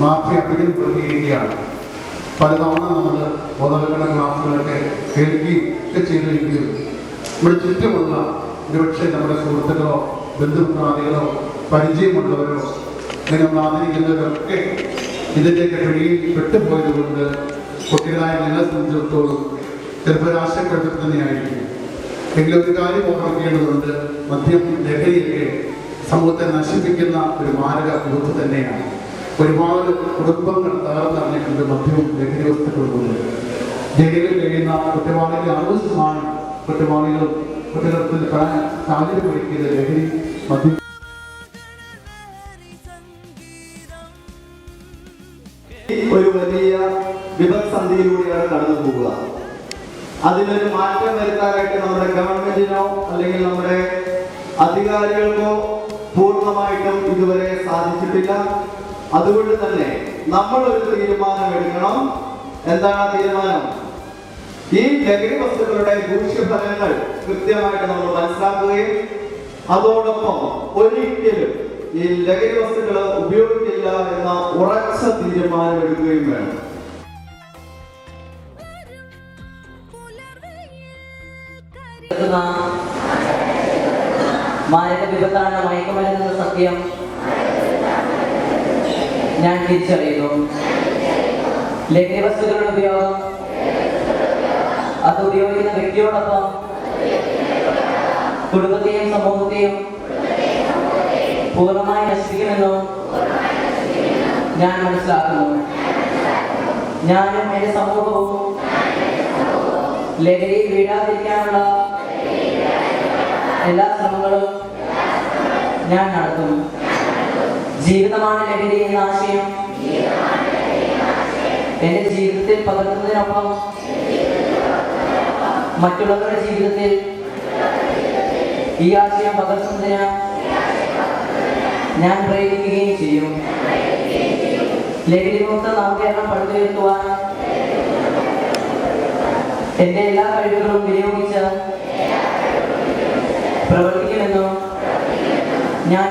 Mafia പ്രതികരിക്കുകയാണ്. പലതവണ നമ്മൾ ബോധവൽക്കരണ ക്ലാസ്സുകളൊക്കെ കേൾക്കുകയും ഒക്കെ ചെയ്തിരിക്കുകയും നമ്മുടെ ചുറ്റുമുള്ള ഒരുപക്ഷെ നമ്മുടെ സുഹൃത്തുക്കളോ ബന്ധുമിത്രാദികളോ പരിചയമുള്ളവരോ അങ്ങനെ നമ്മൾ ആദരിക്കുന്നവരൊക്കെ ഇതിന്റെയൊക്കെ പിടിയിൽ പെട്ടുപോയത് കുട്ടികളായ നിങ്ങളെ സംബന്ധിച്ചിടത്തോളം ചിലപ്പോൾ ആശയക്കുഴപ്പത്തിൽ തന്നെയായിരിക്കും. എങ്കിലും ഒരു കാര്യം ഓർമ്മിക്കേണ്ടതുണ്ട് മദ്യം ലഹരിയൊക്കെ സമൂഹത്തെ നശിപ്പിക്കുന്ന ഒരു മാരക ഗ്രൂപ്പ് തന്നെയാണ്. ഒരുപാട് കുടുംബങ്ങൾ തകർന്നറിഞ്ഞിട്ടുണ്ട് മദ്യവും ലഹരി വസ്തുക്കളും കൊണ്ട്. ജയിലിൽ കഴിയുന്ന കുറ്റവാളികൾ അറുപത് ശതമാനം കുറ്റവാളികളും കുറ്റകൃത്യത്തിൽ സാഹചര്യം ഒരുക്കിയത് ലഹരി മദ്യം. ഒരു വലിയ വിപത്സന്ധിയിലൂടെയാണ് കടന്നു പോവുക അതിനൊരു മാറ്റം വരുത്താനായിട്ട് നമ്മുടെ ഗവൺമെന്റിനോ അല്ലെങ്കിൽ നമ്മുടെ അധികാരികൾക്കോ പൂർണമായിട്ടും ഇതുവരെ സാധിച്ചിട്ടില്ല. അതുകൊണ്ട് തന്നെ നമ്മൾ ഒരു തീരുമാനം എടുക്കണം. എന്താണ് തീരുമാനം? ഈ ലഹരി വസ്തുക്കളുടെ ദൂഷ്യഫലങ്ങൾ കൃത്യമായിട്ട് നമ്മൾ മനസ്സിലാക്കുകയും അതോടൊപ്പം ഒരിക്കലും ഈ ലഹരി വസ്തുക്കൾ ഉപയോഗിക്കില്ല എന്ന ഉറച്ച തീരുമാനം എടുക്കുകയും വേണം. മാരക വിപത്താണ്? മയക്കുമരുന്നെന്ന സത്യം? ഞാൻ തിരിച്ചറിയുന്നു. ലഹരി വസ്തുക്കളുടെ ഉപയോഗം. അത് ഉപയോഗിക്കുന്ന വ്യക്തിയോടൊപ്പം കുടുംബത്തെയും സമൂഹത്തെയും പൂർണമായി നശിപ്പിക്കുമെന്നും ഞാൻ മനസ്സിലാക്കുന്നു. ഞാനും എന്റെ സമൂഹവും ലഹരിയിൽ വീഴാതിരിക്കാനുള്ള എല്ലാ ശ്രമങ്ങളും ഞാൻ നടത്തും. ജീവിതമാണ് ലഹരി എന്ന ആശയം. എന്റെ ജീവിതത്തിൽ പകർത്തുന്നതിനൊപ്പം മറ്റുള്ളവരുടെ ജീവിതത്തിൽ ഈ ആശയം പകർത്തുന്നതിന് ഞാൻ പ്രേരിപ്പിക്കുകയും ചെയ്യും. ലഹരി മുക്ത നവകേരളം പടുത്തുയർത്തുവാൻ എന്റെ എല്ലാ കഴിവുകളും വിനിയോഗിച്ച് പ്രവർത്തിക്കുമെന്നും ഞാൻ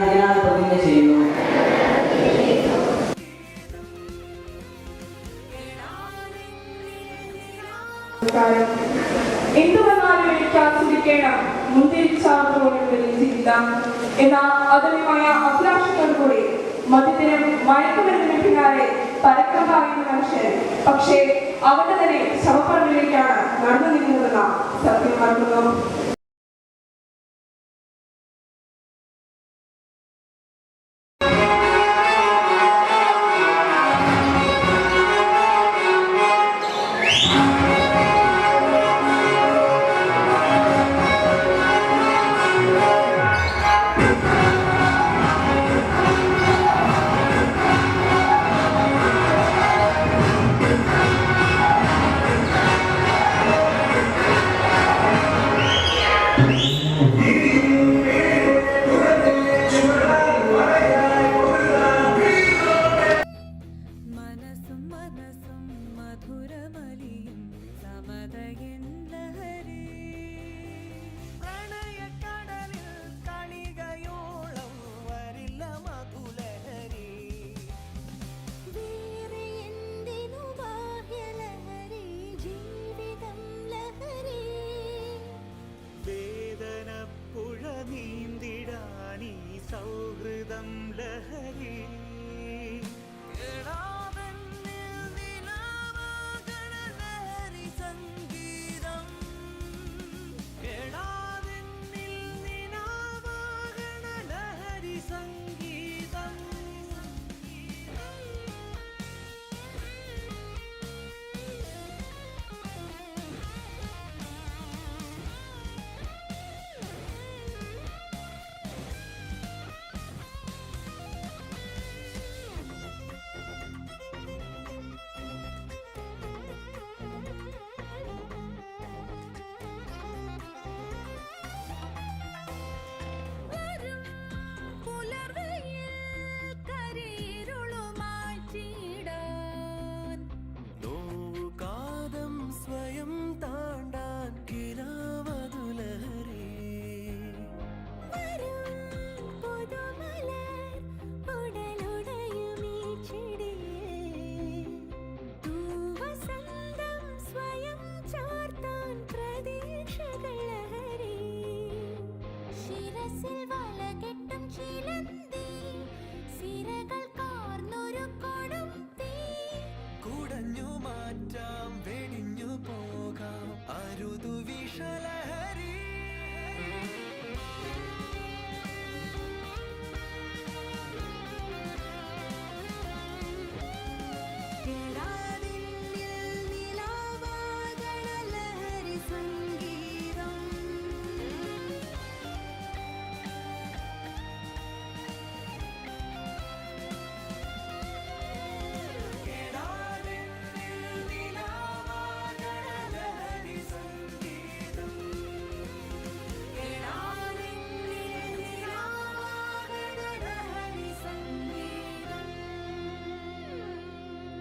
ആസ്വദിക്കണം മുന്തിരിച്ചാർത്തോടെ ജീവിതം എന്ന അതുല്യമായ അഭിലാഷത്തോടുകൂടി മദ്യത്തിനും മയക്കുമരുന്നിനും പിന്നാലെ പരക്കം പായുന്ന മനുഷ്യൻ. പക്ഷേ അവന്റെ തന്നെ ശവപ്പറമ്പിലേക്കാണ് നടന്നു നീങ്ങുന്നതെന്ന സത്യം മറക്കുന്നു.